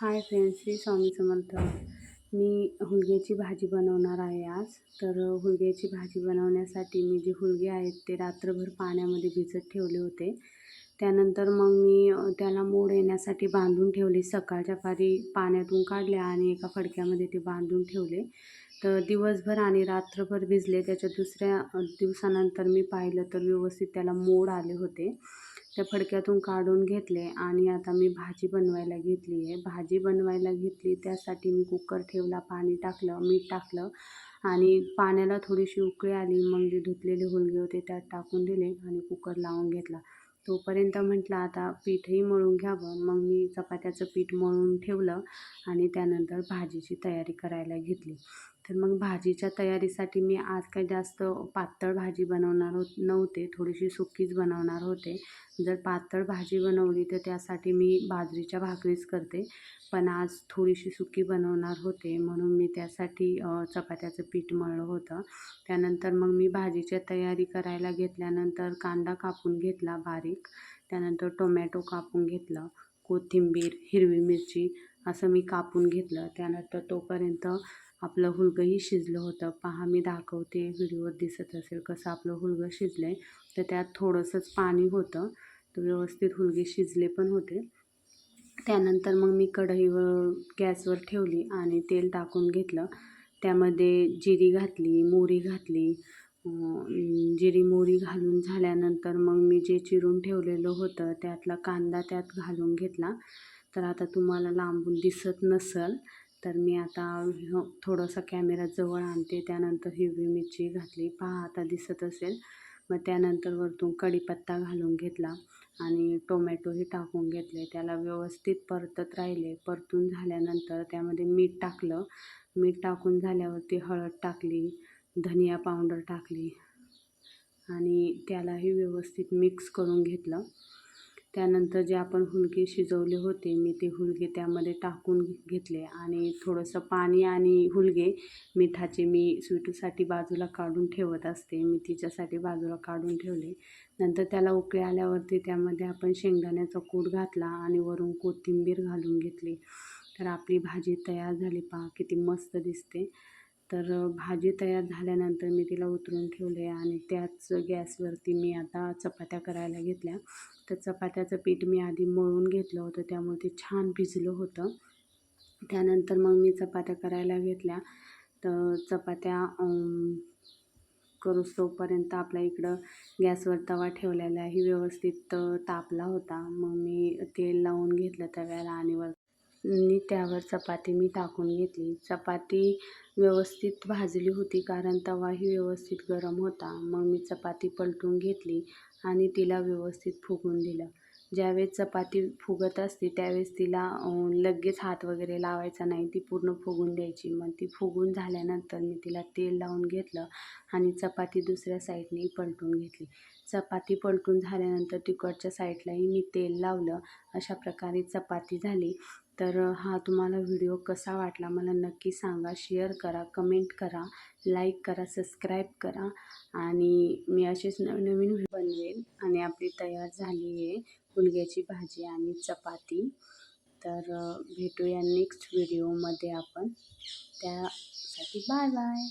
Hi friends Shri Swami Samarth. मी हुलग्याची भाजी बनवणार आहे आज. तर हुलग्याची भाजी बनवण्यासाठी मी जे हुलगे आहेत ते रात्रभर पाण्यामध्ये भिजत ठेवले होते. त्यानंतर मग मी त्याला मोड येण्यासाठी बांधून ठेवले. सकाळच्या पारी पाण्यातून काढले आणि एका फडक्यामध्ये ते बांधून ठेवले. तर दिवसभर आणि रात्रभर भिजले. त्याच्या दुसऱ्या दिवसानंतर मी पाहिलं तर व्यवस्थित त्याला मोड आले होते. त्या फडक्यातून काढून घेतले आणि आता मी भाजी बनवायला घेतली आहे. भाजी बनवायला घेतली त्यासाठी मी कुकर ठेवला पाणी टाकलं मीठ टाकलं आणि पाण्याला थोडीशी उकळी आली. मग जे धुतलेले हुलगे होते त्यात टाकून दिले आणि कुकर लावून घेतला. तोपर्यंत म्हटलं आता पीठही मळून घ्यावं. मग मी चपात्याचं पीठ मळून ठेवलं आणि त्यानंतर भाजीची तयारी करायला घेतली. तर मग भाजीच्या तयारीसाठी मी आज काही जास्त पातळ भाजी बनवणार होत नव्हते. थोडीशी सुकीच बनवणार होते. जर पातळ भाजी बनवली तर त्यासाठी मी बाजरीच्या भाकरीच करते. पण आज थोडीशी सुकी बनवणार होते. म्हणून मी त्यासाठी चपात्याचं पीठ मळलं होतं. त्यानंतर मग मी भाजीची तयारी करायला घेतल्यानंतर कांदा कापून घेतला बारीक. त्यानंतर टोमॅटो कापून घेतलं. कोथिंबीर हिरवी मिरची असं मी कापून घेतलं. त्यानंतर तोपर्यंत आपलं हुलगंही शिजलं होतं. पहा मी दाखवते व्हिडिओवर दिसत असेल कसं आपलं हुलगं शिजलं आहे तर त्यात थोडंसंच पाणी होतं. तर व्यवस्थित हुलगे शिजले पण होते. त्यानंतर मग मी कढईवर गॅसवर ठेवली आणि तेल टाकून घेतलं. त्यामध्ये जिरी घातली मोहरी घातली. जिरी मोहरी घालून झाल्यानंतर मग मी जे चिरून ठेवलेलं होतं त्यातला कांदा त्यात घालून घेतला. तर आता तुम्हाला लांबून दिसत नसेल. तर मी आता थोडंसं कॅमेरा जवळ आणते. त्यानंतर हिरवी मिरची घातली. पहा आता दिसत असेल. मग त्यानंतर वरतून कढीपत्ता घालून घेतला आणि टोमॅटोही टाकून घेतले. त्याला व्यवस्थित परतत राहिले. परतून झाल्यानंतर त्यामध्ये मीठ टाकलं. मीठ टाकून झाल्यावरती हळद टाकली धनिया पावडर टाकली आणि त्यालाही व्यवस्थित मिक्स करून घेतलं. त्यानंतर जे आपण हुलगे शिजवले होते मी ते हुलगे त्यामध्ये टाकून घेतले आणि थोडंसं पाणी आणि हुलगे मिठाचे मी स्वीटूसाठी बाजूला काढून ठेवत असते. मी तिच्यासाठी बाजूला काढून ठेवले. नंतर त्याला उकळे आल्यावरती त्यामध्ये आपण शेंगदाण्याचा कूट घातला आणि वरून कोथिंबीर घालून घेतली. तर आपली भाजी तयार झाली. पहा किती मस्त दिसते. तर भाजी तयार झाल्यानंतर मी तिला उतरून ठेवले आणि त्याच गॅसवरती मी आता चपात्या करायला घेतल्या. तर चपात्याचं पीठ मी आधी मळून घेतलं होतं त्यामुळे ते छान भिजलं होतं. त्यानंतर मग मी चपात्या करायला घेतल्या. तर चपात्या करूस तोपर्यंत आपल्या इकडं गॅसवर तवा ठेवलेलाही व्यवस्थित तापला होता. मग मी तेल लावून घेतलं तव्याला आणि वर मी त्यावर चपाती मी टाकून घेतली. चपाती व्यवस्थित भाजली होती कारण तवाही व्यवस्थित गरम होता. मग मी चपाती पलटून घेतली आणि तिला व्यवस्थित फुगून दिलं. ज्यावेळेस चपाती फुगत असते त्यावेळेस तिला लगेच हात वगैरे लावायचा नाही. ती पूर्ण फुगून द्यायची. मग ती फुगून झाल्यानंतर मी तिला तेल लावून घेतलं आणि चपाती दुसऱ्या साईडने पलटून घेतली. चपाती पलटून झाल्यानंतर तिकडच्या साईडलाही मी तेल लावलं. अशा प्रकारे चपाती झाली. तर हा तुम्हाला व्हिडिओ कसा वाटला मला नक्की सांगा. शेअर करा कमेंट करा लाईक करा सबस्क्राईब करा आणि मी असेच नवनवीन बनवेन आणि आपली तयार झाली आहे मुलग्याची भाजी आणि चपाती. तर भेटूया नेक्स्ट व्हिडिओमध्ये आपण. त्यासाठी बाय बाय